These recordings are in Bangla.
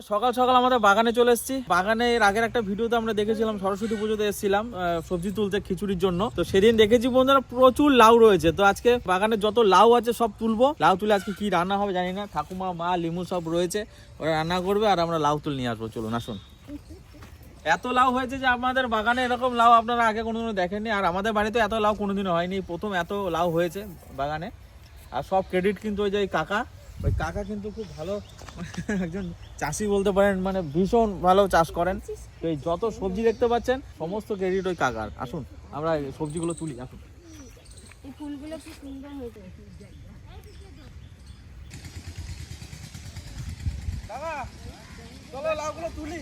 আমরা সকাল সকাল আমাদের বাগানে চলে এসেছি। বাগানে এর আগের একটা ভিডিওতে আমরা দেখেছিলাম, সরস্বতী পুজোতে এসেছিলাম সবজি তুলতে খিচুড়ির জন্য। তো সেদিন দেখেছি বন্ধুরা প্রচুর লাউ রয়েছে। তো আজকে বাগানে যত লাউ আছে সব তুলবো। লাউ তুলে আজকে কি রান্না হবে জানি না। ঠাকুমা, মা, লিমু সব রয়েছে। ওরা রান্না করবে আর আমরা লাউ তুল নিয়ে আসব। চলুন, আসুন। এত লাউ হয়েছে যে আমাদের বাগানে এরকম লাউ আপনারা আগে কোনোদিনও দেখেননি। আর আমাদের বাড়িতে এত লাউ কোনোদিনও হয়নি। প্রথম এত লাউ হয়েছে বাগানে। আর সব ক্রেডিট কিন্তু ওই যে কাকা। ওই কাকা কিন্তু খুব ভালো একজন চাষি বলতে পারেন মানে ভীষণ ভালো চাষ করেন। তো এই যত সবজি দেখতে পাচ্ছেন সমস্ত ক্রেডিট ওই কাকার। আসুন আমরা এই সবজিগুলো তুলি আসুন। এই ফুলগুলো কি সুন্দর হয়েছে? কাকা চলো লাউগুলো তুলি।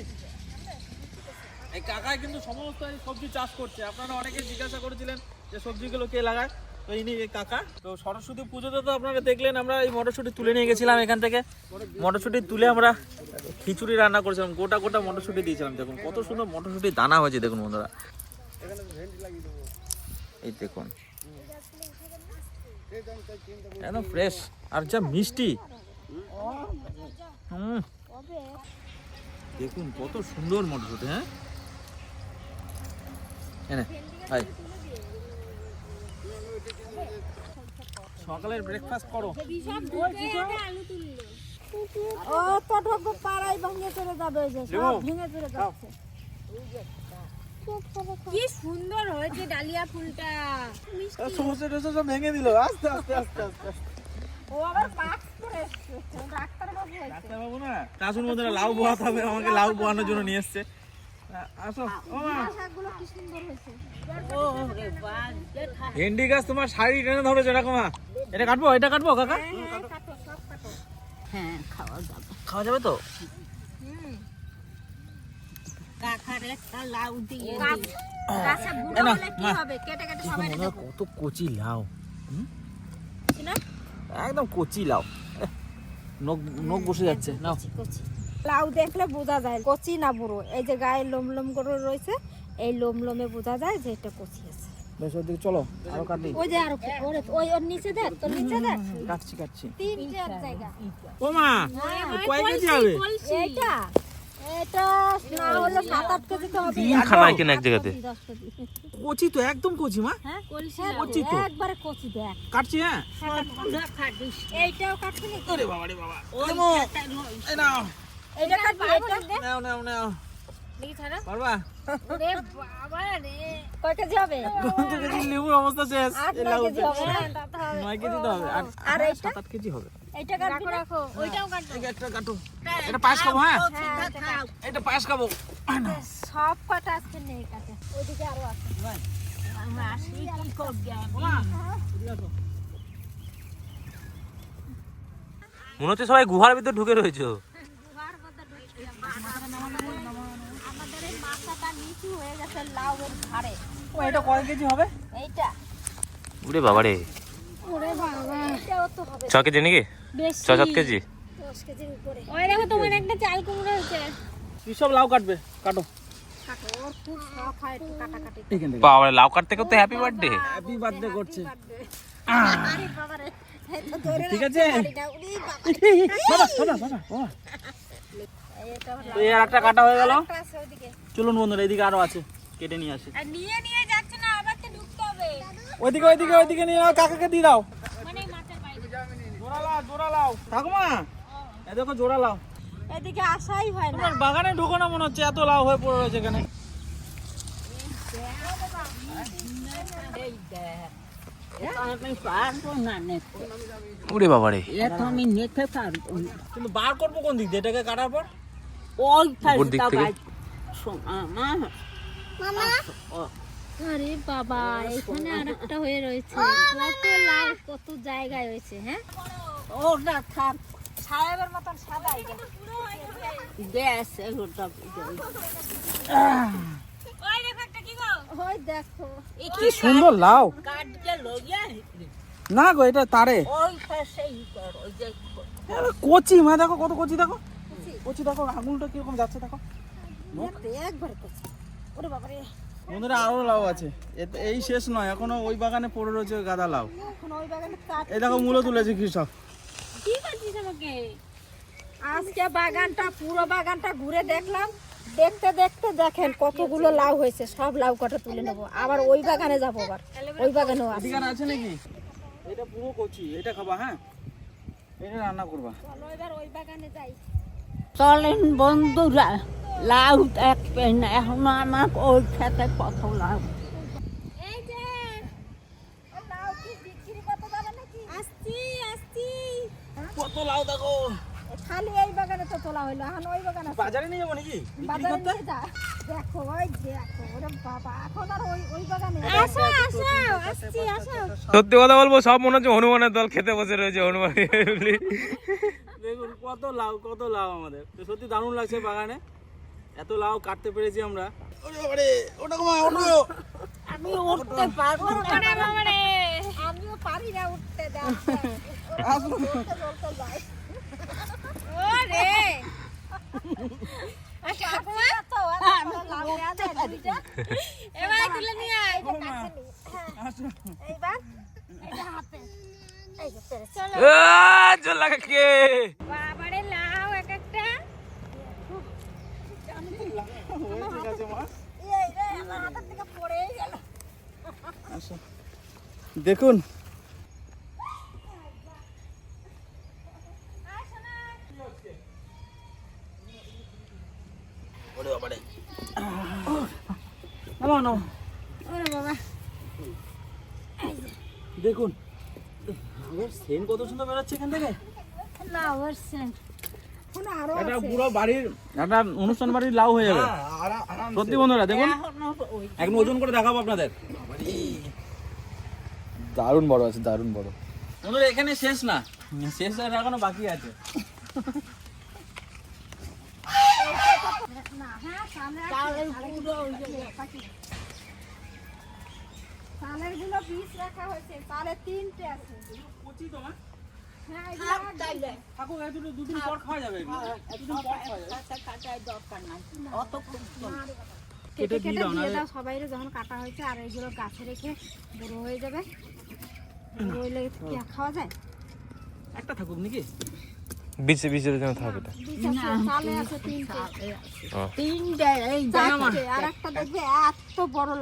এই কাকাই কিন্তু সমস্ত সবজি চাষ করছে। আপনারা অনেকে জিজ্ঞাসা করেছিলেন যে সবজিগুলো কে লাগায় তো ইনি এই কাকা। তো সরস্বতী পুজোতে তো আপনারা দেখলেন আমরা এই মটরশুঁটি তুলে নিয়ে গেছিলাম এখান থেকে। মটরশুঁটি তুলে আমরা খিচুড়ি রান্না করেছিলাম গোটা গোটা মটরশুঁটি দিয়েছিলাম দেখুন কত সুন্দর মটরশুঁটি দানা হয়েছে দেখুন বন্ধুরা। এই দেখুন। একদম ফ্রেশ আর যা মিষ্টি। হুম। দেখুন কত সুন্দর মটরশুঁটি হ্যাঁ? এনে হাই সকালের ব্রেকফাস্ট করো। ও তো ঢোকবো পাড়াই ভেঙে চলে যাবে ওই যে সব ভেঙে চলে যাচ্ছে। কি সুন্দর হয়েছে ডালিয়া ফুলটা। সমস্যা সব ভেঙে দিল। আস্তে আস্তে আস্তে আস্তে ও আবার পাক করে ডাক্তার বাবু হয়েছে ডাক্তারবাবু না বন্ধুরা লাউ বোয়াতে হবে আমাকে লাউ বোয়ানোর জন্য নিয়ে এসছে। আসো ও মা শাকগুলো কি সুন্দর হয়েছে। ভেন্ডি গাছ তোমার শাড়ি টেনে ধরেছে এরকম মা। এটা কাটবো এটা কাটবো কাকা? সব কাটো হ্যাঁ খাওয়া যাবে। খাওয়া যাবে তো? কত কচি লাউ। একদম কচি লাউ। এহ, নখ নখ বসে যাচ্ছে নাও। লাউ দেখলে বোঝা যায়। কচি না বুড়ো। এই যে গায়ে লোম লোম করে রয়েছে এই লোম লোমে বোঝা যায় যে এটা কচি আছে। বেশ ওদিকে চলো আরও কাটি ওই যে আর ওরে ওই ওর নিচে দেখ তোর নিচে দেখ। কাটছি কাটছি। তিনটে জায়গা। ও মা কয় কেজি হবে? এইটা এটা না হলে সাত কেজি তো হবে। তিন খানায় কেন এক জায়গাতে। কচি তো একদম কচি মা। হ্যাঁ কচি তো। একবারে কচি দেখ। কাটছি হ্যাঁ? এইটাও কাটবি নাকি? বাবা রে বাবা। লেমো, এই নাও। এইটা কাটবি নাও নাও নাও। লেবুর অবস্থা শেষ। নয় কেজি হবে তা তো হবে। নয় কেজি তো হবে। আর আর এইটা? সাত আট কেজি হবে। এইটা কাটবি রাখো ওইটাও কাটবো। এই কাটো। এটা পায়েস খাব হ্যাঁ? এটা কাট। খাব। সব কটা আজকে নেই কাটে। ওইদিকে আরও আছে। আসি কি করবে মনে হচ্ছে সবাই গুহার ভিতরে ঢুকে রয়েছে। মাথাটা নিচু হয়ে গেছে লাউয়ের ধারে। ও এটা কয় কেজি হবে? এইটা। উরে বাবা রে। ওরে বাবা। এটাও তো হবে। ছ কেজি নাকি? বেশি। ছ সাত কেজি? দশ কেজির উপরে। ওই দেখো তোমার একটা চাল কুমড়ো হয়েছে। কি সব লাউ কাটবে? কাটো। হয় বাবা কাটতে করতে হ্যাপি বার্থডে হ্যাপি বার্থডে করছে। ঠিক আছে। বাবা। বাবা বাবা একটা কাটা হয়ে গেল। চলুন বন্ধুরা এদিকে আরও আছে কেটে নিয়ে আসি। নিয়ে নিয়ে যাচ্ছে না আবার তো ঢুকতে হবে। ওইদিকে ওইদিকে ওইদিকে নিয়ে নাও কাকাকে দিয়ে দাও। মানে মাঠের বাইরে। জোড়া লাও জোড়া লাও। ঠাকুমা এ দেখো জোড়া লাও। এদিকে আসাই হয় না। তোমার বাগানে ঢোকো না মনে হচ্ছে এত লাউ হয়ে পড়ে রয়েছে এখানে। আমি পারব না নিতে উরে বাবা রে। আমি নিতে পারব কিন্তু বার করব কোন দিক দিয়ে? এটাকে কাটার পর? ওই দিক থেকে? আরে বাবা এখানে আরেকটা হয়ে রয়েছে। কত লাল কত জায়গায় হয়েছে হ্যাঁ? ওটা থাক সাহেবের মতন সাদা গ্যাস ওটা দেখো কি সুন্দর লাউ। না গো এটা তারে। ওই পাশেই কর ওই যে আরে কচি মা দেখো কত কচি দেখো। কচি দেখো আঙুলটা কীরকম যাচ্ছে দেখো। একবার ওরে বাবা বন্ধুরা আরও লাউ আছে। এই শেষ নয় এখনও ওই বাগানে পড়ে রয়েছে গাদা লাউ। বাগানে এই দেখো মূলো তুলেছে কৃষক। কি করছিস আমাকে? আজকে বাগানটা পুরো বাগানটা ঘুরে দেখলাম। দেখতে দেখতে দেখেন কতগুলো লাউ হয়েছে সব লাউ কটা তুলে নেব। আবার ওই বাগানে যাব আবার। ওই বাগানেও আছে আছে নাকি? এটা পুরো কচি এটা খাবা হ্যাঁ? এটা রান্না করবা। চলো এবার ওই বাগানে যাই। চলেন বন্ধুরা। লাউ দেখবেন এখন আমার ওই খেতে কত লাউ এই যে ও লাউ কি বিক্রি করতে যাবে নাকি? আসছি আসছি। কত লাউ দেখো খালি এই বাগানে তো তোলা হইল এখন ওই বাগানে। বাজারে নিয়ে যাব নাকি? বিক্রি বাজারে করতে? নিয়ে যা। দেখো ওই দেখো ওরে বাবা এখন আর ওই ওই বাগানে। আসো আসো আসছি আসো। সত্যি কথা বলব সব মনে হচ্ছে হনুমানের দল খেতে বসে রয়েছে হনুমান দেখুন কত লাউ কত লাউ আমাদের। সত্যি দারুণ লাগছে বাগানে। এত লাউ কাটতে পেরেছি আমরা। আমি উঠতে পারব না। আমিও পারি না উঠতে ওরে এবার তুলে নিয়ে আয় আসো। এইবার এটা হাতে এই যে পেরেছি। চলো জল লাগা কে বাবারে লাউ এক একটা ঠিক আছে মা। এই আমার হাতের থেকে পড়েই গেল আসো দেখুন। ওরে ওরে দেখুন কত সুন্দর বেরোচ্ছে এখান থেকে? লাউয়ের সেন্ট কোনো আরও এটা পুরো বাড়ির একটা অনুষ্ঠান বাড়ির লাউ হয়ে যাবে। সত্যি বন্ধুরা দেখুন। এখন ওজন করে দেখাবো আপনাদের। দারুণ বড় আছে দারুণ বড়। বন্ধুরা এখানে শেষ না। শেষ আর এখনও বাকি আছে। চালেরগুলো পিস রাখা হয়েছে তাহলে তিনটে আছে। কচি তো কেটে দিয়ে কেটে দিয়ে দাও সবাই যখন কাটা হয়েছে আর এইগুলো গাছে রেখে বুড়ো হয়ে যাবে। বুড়ো আর খাওয়া যায়? একটা থাকুক নাকি? বিচে বিচের জন্য থাকবে এটা। বীজ আছে, চালে আছে তিনটে তিনটে এই আর একটা দেখবে এত বড়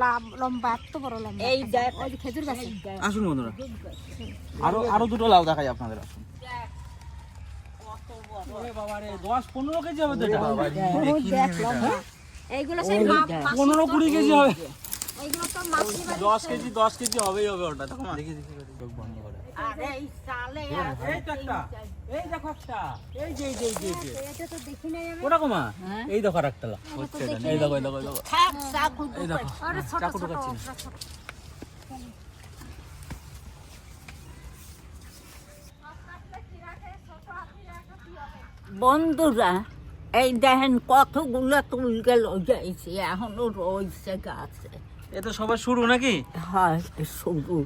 লম্বা এত বড় লম্বা এই দেখ ওই যে খেজুর গাছে। আসুন বন্ধুরা। আরও আরও দুটো লাউ দেখাই আপনাদের। আসুন ওরে বাবা রে, দশ পনেরো কেজি হবে তো এইগুলো পনেরো কুড়ি কেজি হবে। তো দশ কেজি দশ কেজি হবেই হবে ওটা। দেখো। দেখি এই একটা। এই দেখো একটা। এই এটা দেখি এই দেখো এটা এই দেখো চাকু ঢোকাচ্ছি। বন্ধুরা এই দেখেন কতগুলো তুলকে লইয়াছি এখনও রয়েছে গাছে। এ তো সবার শুরু নাকি? হয় শুরু।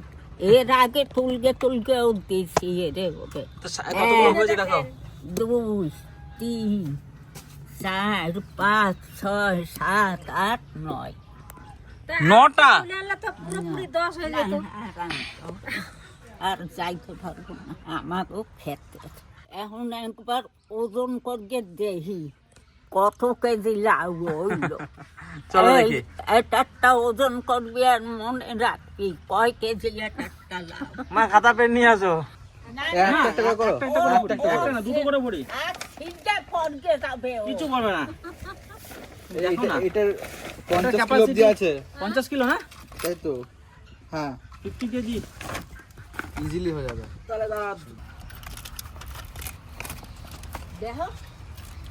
এর আগে তুলকে তুলকেও দিয়েছি হয়েছে দেখো দুই তিন চার পাঁচ ছয় সাত আট নয়। নটা? আর যাইতে পারব না আমারও খেতে এখন একবার ওজন করে দেখি। কত কেজি লাউ হইল চলো দেখি। এটা একটা ওজন করবি আর মনে রাখবি কয় কেজি এটা একটা লাউ। মা খাতা পেন নিয়ে আসো। না। কিছু করবে না। এটার পঞ্চাশ কিলো capacity- অব্দি আছে। পঞ্চাশ কিলো হ্যাঁ? তাই তো। হ্যাঁ। Fifty KG. ইজিলি হয়ে যাবে। তাহলে দাঁড়া দেখো।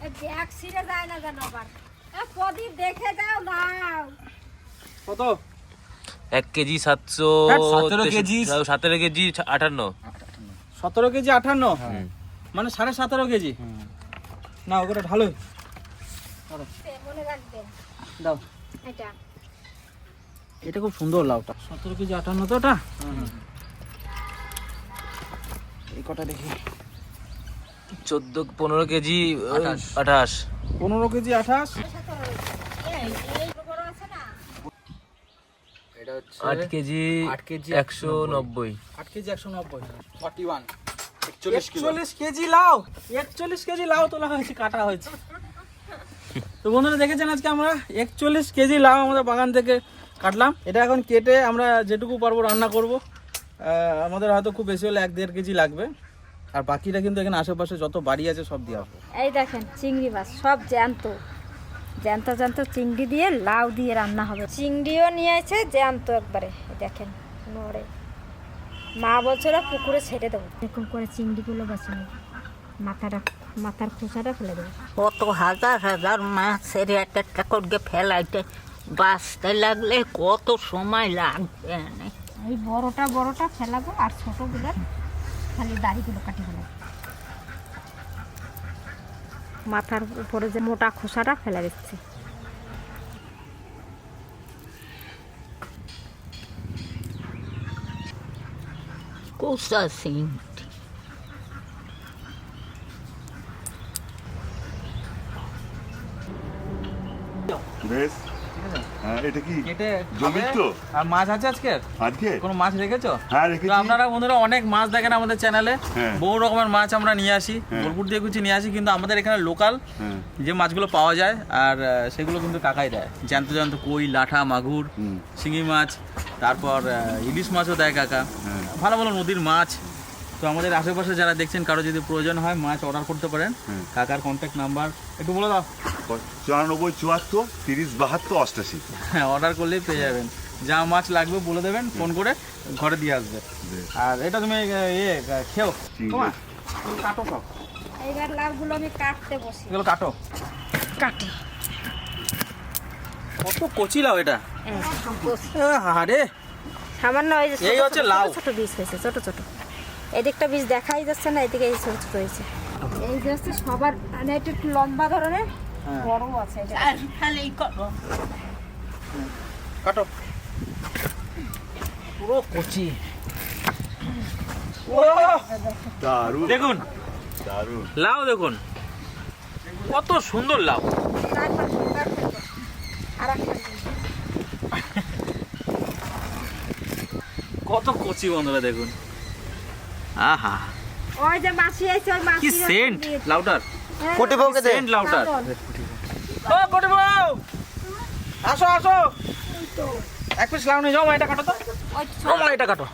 ব্যাগ ছিঁড়ে যায় না যেন আবার। প্রদীপ দেখে যাও নাও। কত? এক কেজি সাতশো হ্যাঁ, 17 কেজি। সতেরো কেজি আটান্ন। সতেরো কেজি আঠান্ন মানে সাড়ে সতেরো কেজি? না ওটা ভালোই দাও। এটা। এটা খুব সুন্দর লাউটা। সতেরো কেজি আটান্ন তো ওটা? এই কটা দেখি। চোদ্দ পনেরো কেজি আঠাশ। আঠাশ। পনেরো কেজি আঠাশ। বড় আছে না এটা আট কেজি আট কেজি একশো নব্বই। আট কেজি একশো নব্বই। Forty one. একচল্লিশ কেজি লাউ। একচল্লিশ কেজি লাউ তোলা হয়েছে কাটা হয়েছে। তো বন্ধুরা দেখেছেন আজকে আমরা? একচল্লিশ কেজি লাউ আমাদের বাগান থেকে কাটলাম। এটা এখন কেটে আমরা যেটুকু পারব রান্না করব। আমাদের হয়তো খুব বেশি হলে এক দেড় কেজি লাগবে। আর বাকিটা কিন্তু এখানে আশেপাশে যত বাড়ি আছে সব দিয়ে হবে এই দেখেন চিংড়ি মাছ সব জ্যান্ত। জ্যান্ত জ্যান্ত চিংড়ি দিয়ে লাউ দিয়ে রান্না হবে। চিংড়িও নিয়ে আছে জ্যান্ত একবারে এই দেখেন নড়ে। মা বলছিল পুকুরে ছেড়ে দেবো। এরকম করে চিংড়িগুলো বাঁচে নেব মাথাটা মাথার খোসাটা ফেলে দেবো। কত হাজার হাজার মাছের এক একটা করে ফেলাইতে বাঁচতে লাগলে কত সময় লাগবে এই বড়টা বড়টা ফেলাবো আর ছোটোগুলোর খালি দাড়িগুলো কাটি ফেলাবো মাথার উপরে যে মোটা খোসাটা ফেলে দিচ্ছি। কোসা সিং বেশ। এটা কি? জমির তো? আর মাছ আছে আজকে? আজকে? কোনো মাছ রেখেছো? হ্যাঁ রেখেছি। আপনারা বন্ধুরা অনেক মাছ দেখেন আমাদের চ্যানেলে। হ্যাঁ। বহু রকমের মাছ আমরা নিয়ে আসি। হ্যাঁ। বোলপুর দিয়ে কিছু নিয়ে আসি কিন্তু আমাদের এখানে লোকাল হ্যাঁ। যে মাছগুলো পাওয়া যায় আর সেগুলো কিন্তু কাকাই দেয়। জ্যান্ত জ্যান্ত কই লাঠা মাগুর শিঙি মাছ তারপর ইলিশ মাছও দেয় কাকা। হ্যাঁ। ভালো ভালো নদীর মাছ। তো আমাদের আশেপাশে যারা দেখছেন কারও যদি প্রয়োজন হয় মাছ অর্ডার করতে পারেন কাকার কন্ট্যাক্ট নাম্বার একটু বলে দাও। চুরানব্বই চুয়াত্তর তিরিশ বাহাত্তর অষ্টাশি। হ্যাঁ অর্ডার করলেই পেয়ে যাবেন। যা মাছ লাগবে বলে দেবেন ফোন করে ঘরে দিয়ে আসবে। আর এটা তুমি ইয়ে খেও। ঠিক তোমা আছে। তুমি কাটো সব এইবার লাউগুলো আমি কাটতে বসি। এগুলো কাটো। কাটি। কত কচি লাও এটা। আরে সামান্য এই হচ্ছে লাউ। ছোট বীজ হয়েছে ছোট ছোট। এদিকটা বীজ দেখাই যাচ্ছে না এদিকে এই ছোট ছোট হয়েছে এই যে হচ্ছে সবার মানে একটু একটু লম্বা ধরনের হ্যাঁ। বড় আছে এটা। কাটো। পুরো কচি। ও! দারুণ। দেখুন। দারুণ। লাউ দেখুন। কত সুন্দর লাউ। কত কচি বন্ধুরা দেখুন। আহা। ওই যে মাছি আছে ওই মাছি কি সেন্ট লাউটার কোটি কি সেন্ট লাউটার ও কোটি বউ! আসো আসো। এক পিস লাউ নিয়ে যাও মা, এটা কাটো তো। ও মা, এটা কাটো।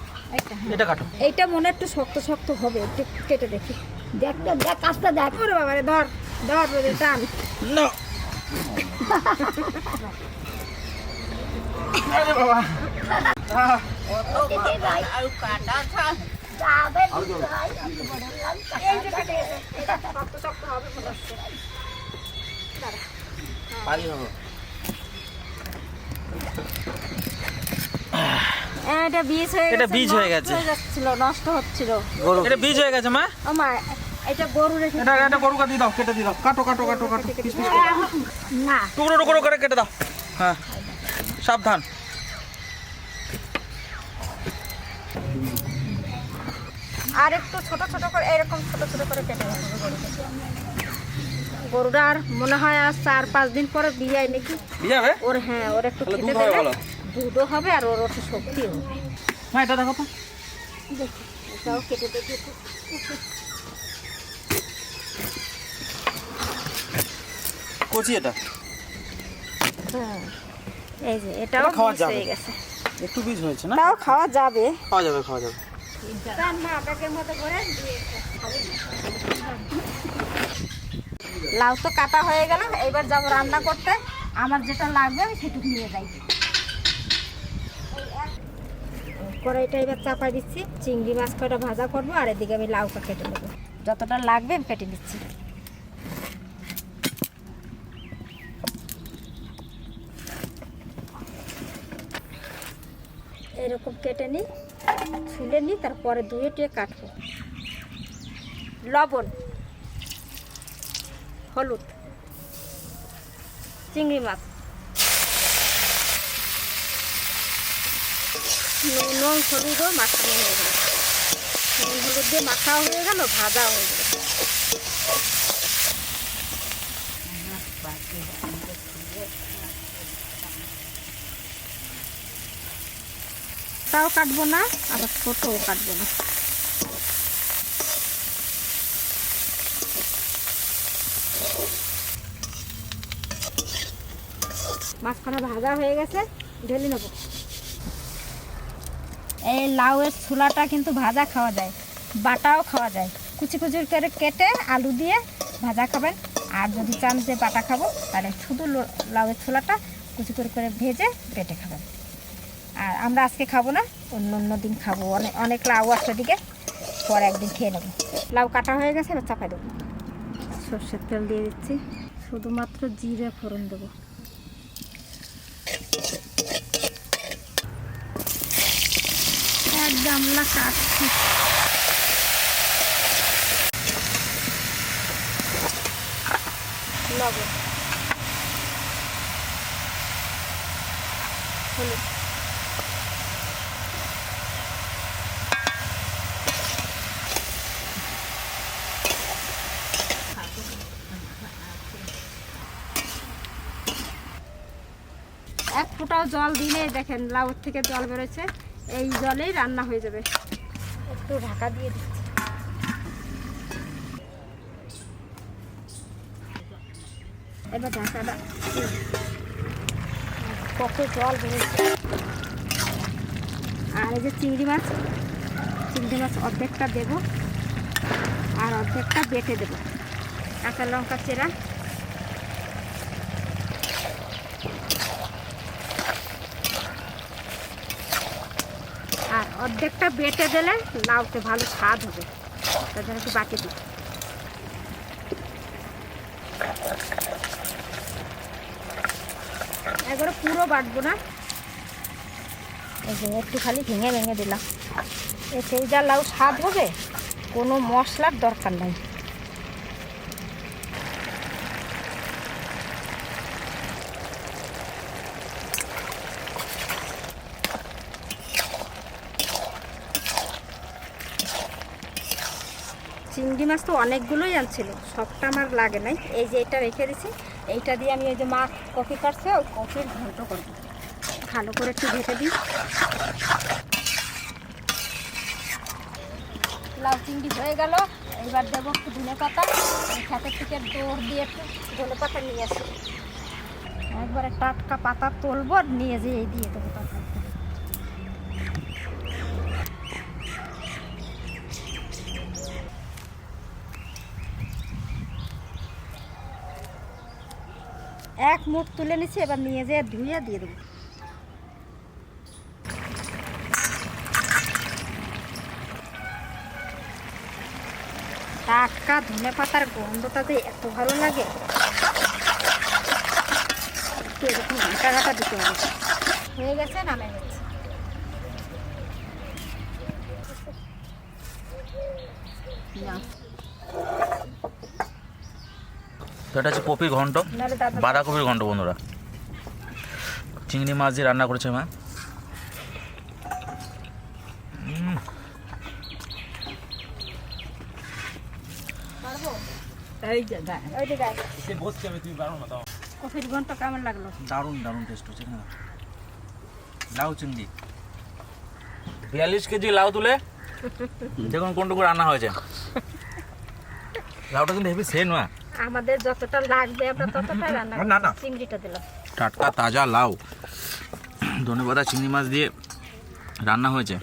এটা কাটো। এইটা মনে একটু শক্ত শক্ত হবে একটু কেটে দেখি। দেখতে দেখ কাজটা দেখ। ওরে বাবা রে ধর ধর রে টান। না। আরে বাবা। আর কাটা এটা মনে বীজ হয়ে এটা বীজ হয়ে গেছে। যাচ্ছিল নষ্ট হচ্ছিল। এটা বীজ হয়ে গেছে মা? ও মা এটা গরু রেখে এটা এটা গরু কাটি দাও কেটে দাও কাটো কাটো কাটো কাটো পিস পিস না। টুকরো টুকরো করে কেটে দাও। হ্যাঁ। সাবধান। আর একটু ছোট ছোট করে এরকম ছোট ছোট করে কেটে রাখব গরুকে গরুটা আর মনে হয় আর চার পাঁচ দিন পরে বিয়ে নাকি? ওর হ্যাঁ ওর একটু খেতে দেবে। দুধও হবে আর ওর একটু শক্তি হবে। হ্যাঁ এটা দেখো তো। দেখি এটাও কেটে দেখি কচি এটা? হ্যাঁ এই যে এটাও খাওয়া যাবে। একটু বীজ হয়েছে না? তাও খাওয়া যাবে। খাওয়া যাবে খাওয়া যাবে। লাউ তো কাটা হয়ে গেল এবার যাব রান্না করতে। আমার যেটা লাগবে আমি সেটুকু নিয়ে যাই। কড়াইটা এবার চাপা দিচ্ছি, চিংড়ি মাছ কটা ভাজা করব, আর এদিকে আমি লাউটা কেটে নেব। যতটা লাগবে আমি কেটে নিচ্ছি। এরকম কেটে নিই। ছুলে নিই তারপরে ধুয়ে টুয়ে কাটবো। লবণ, হলুদ, চিংড়ি মাছ। নুন হলুদও মাখানো হয়ে গেল। নুন, হলুদ দিয়ে মাখাও হয়ে গেল ভাজা হয়ে গেল। মোটাও কাটবো না, আর ছোটও কাটবো না। মাছখানা ভাজা হয়ে গেছে, ঢেলে নেব। এই লাউয়ের ছোলাটা কিন্তু ভাজা খাওয়া যায়, বাটাও খাওয়া যায়। কুচি কুচি করে কেটে আলু দিয়ে ভাজা খাবেন। আর যদি চান যে বাটা খাব, তাহলে শুধু লাউয়ের ছোলাটা কুচি করে ভেজে পেটে খাবেন। আর আমরা আজকে খাব না অন্য অন্য দিন খাব। অনেক অনেক লাউ আছে দিকে পরে একদিন খেয়ে নেব। লাউ কাটা হয়ে গেছে এবার চাপাই দেবো। সর্ষের তেল দিয়ে দিচ্ছি। শুধুমাত্র জিরে ফোড়ন দেবো। এক গামলা কাটছি। লবণ। হলুদ। এক ফোঁটাও জল দিলে দেখেন লাউর থেকে জল বেরোচ্ছে এই জলেই রান্না হয়ে যাবে। একটু ঢাকা দিয়ে দিচ্ছি। এবার ঢাকাটা কত জল বেরোচ্ছে। আর এই যে চিংড়ি মাছ চিংড়ি মাছ অর্ধেকটা দেব আর অর্ধেকটা বেটে দেব। কাঁচা লঙ্কা চেরা আর অর্ধেকটা বেটে দিলে লাউতে ভালো স্বাদ হবে। তার জন্য একটু বাটি দিই। একবারে পুরো বাটবো না। এই একটু খালি ভেঙে ভেঙে দিলাম। এতেই যা লাউ স্বাদ হবে, কোনো মশলার দরকার নাই চিংড়ি মাছ তো অনেকগুলোই আনছিল, সবটা আমার লাগে নাই। এই যে এটা রেখে দিছি, এইটা দিয়ে আমি ওই যে মা কফি কাটছে ওই কফির ঘন্ট করব। ভালো করে একটু ভেজে দিই। লাউ চিংড়ি হয়ে গেল এবার দেবো একটু ধনে পাতা। খেতের থেকে দৌড় দিয়ে একটু ধনে পাতা নিয়ে আসি। একবারে টাটকা পাতা তুলবো, নিয়ে যেয়ে দিয়ে দেবো তারপর। এক মুঠ তুলে নিচ্ছি এবার নিয়ে যেয়ে ধুয়ে দিয়ে দেবো। টাটকা ধনে পাতার গন্ধটা যে এত ভালো লাগে। একটু এরকম ঘাটা ঘাটা দিতে হবে। হয়ে গেছে নামে গেছে এটা হচ্ছে কপির ঘন্ট। বাঁধাকপির ঘন্ট বন্ধুরা। চিংড়ি মাছ দিয়ে রান্না করেছে মা। ঘন্ট কেমন লাগল? দারুণ দারুণ টেস্ট হচ্ছে লাউ চিংড়ি। বিয়াল্লিশ কেজি লাউ তুলে। দেখুন কোনটুকু রান্না হয়েছে। লাউটা কিন্তু হেভি সেন না আমাদের যতটা লাগবে আমরা ততটাই রান্না না। চিংড়িটা দিলাম। টাটকা তাজা লাউ। ধনে পাতা চিংড়ি মাছ দিয়ে রান্না হয়েছে।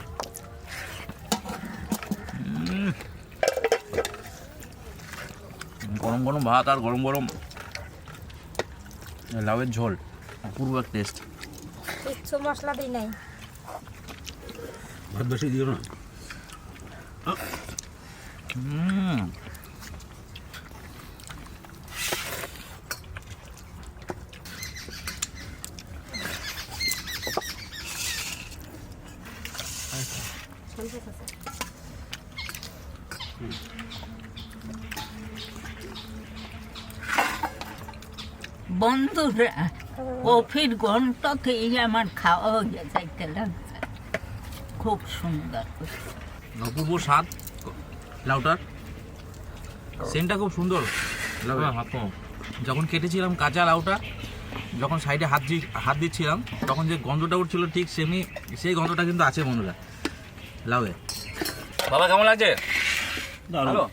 গরম গরম ভাত আর গরম গরম লাউয়ের ঝোল। অপূর্ব এক টেস্ট কিচ্ছু মশলা দিই নাই। ভাত বেশি দিও না। হুম বন্ধুরা কফির ঘন্টতেই আমার খাওয়া হয়ে যাইতে লাগছে। খুব সুন্দর। অপূর্ব স্বাদ? লাউটার? সেন্টটা খুব সুন্দর। লাউয়ের। যখন কেটেছিলাম কাঁচা লাউটা যখন সাইডে হাত দি হাত দিচ্ছিলাম তখন যে গন্ধটা উঠছিল ঠিক সেমনি সেই গন্ধটা কিন্তু আছে বন্ধুরা। লাউয়ে। বাবা কেমন লাগছে? ভালো?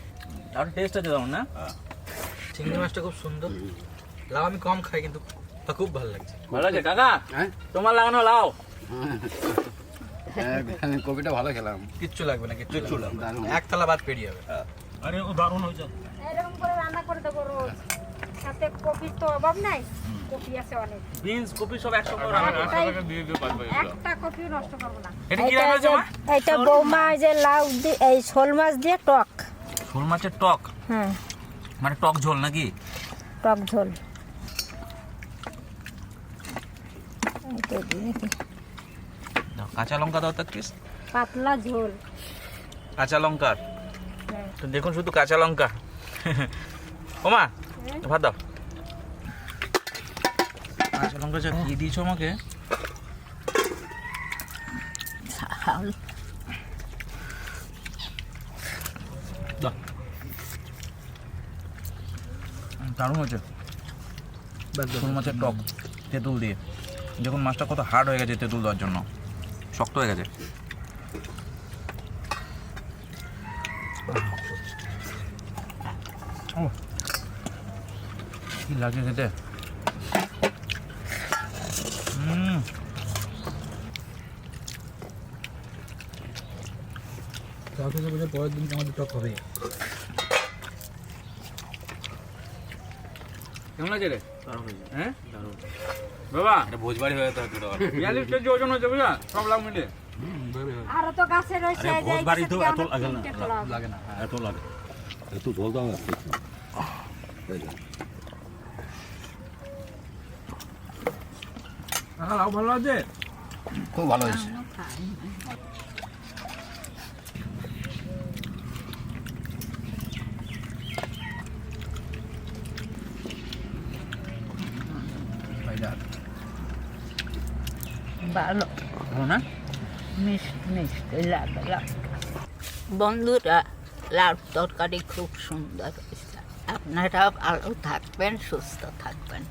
লাউটা টেস্ট আছে তেমন না? চিংড়ি মাছটা খুব সুন্দর। লাউ আমি কম খাই কিন্তু তো খুব ভালো লাগছে। ভালো আছে কাকা হ্যাঁ? তোমার লাগানো লাউ। কপিটা ভালো খেলাম। কিচ্ছু লাগবে না কিচ্ছু লাগবে এক থালা ভাত পেরিয়ে যাবে। এরকম করে রান্না করে দেবো রোজ। সাথে কপির তো অভাব নাই কপি আছে অনেক। বিনস কপি সব একসঙ্গে একটা কপিও নষ্ট করব না। এটা কি রান্না হয়েছে? এইটা বৌমা যে লাউ দিয়ে এই শোল মাছ দিয়ে টক। শোল মাছের টক? হ্যাঁ। মানে টক ঝোল নাকি? টক ঝোল। নাকি? কাঁচা লঙ্কা দাও তো পাতলা ঝোল। কাঁচা লঙ্কা হ্যাঁ। তো দেখুন শুধু কাঁচা লঙ্কা। ওমা ভাত দাও। কাঁচা লঙ্কা যা কি দিয়েছ আমাকে। দারুণ হয়েছে। শোল মাছের টক তেঁতুল দিয়ে। দেখুন মাছটা কত হার্ড হয়ে গেছে তেঁতুল দেওয়ার জন্য। শক্ত হয়ে গেছে। ও, কি লাগে খেতে? পরের দিন আমাদের টক হবে। কেমন লাগছে রে? হ্যাঁ? বাবা এটা ভোজবাড়ি হয়ে যেতে হবে বিয়াল্লিশ কেজি ওজন হয়েছে বুঝলা? সব লাভ মিলে। আর তো গাছে রয়েছে এই যে এই গাছে থেকে আমরা তিনটে তোলা হবে। লাগে। না কাকা লাউ ভালো আছে? খুব ভালো হয়েছে। ভালো। না? মিষ্টি মিষ্টি লাগলাম বন্ধুরা লাল তরকারি খুব সুন্দর আপনারা ভালো থাকবেন সুস্থ থাকবেন।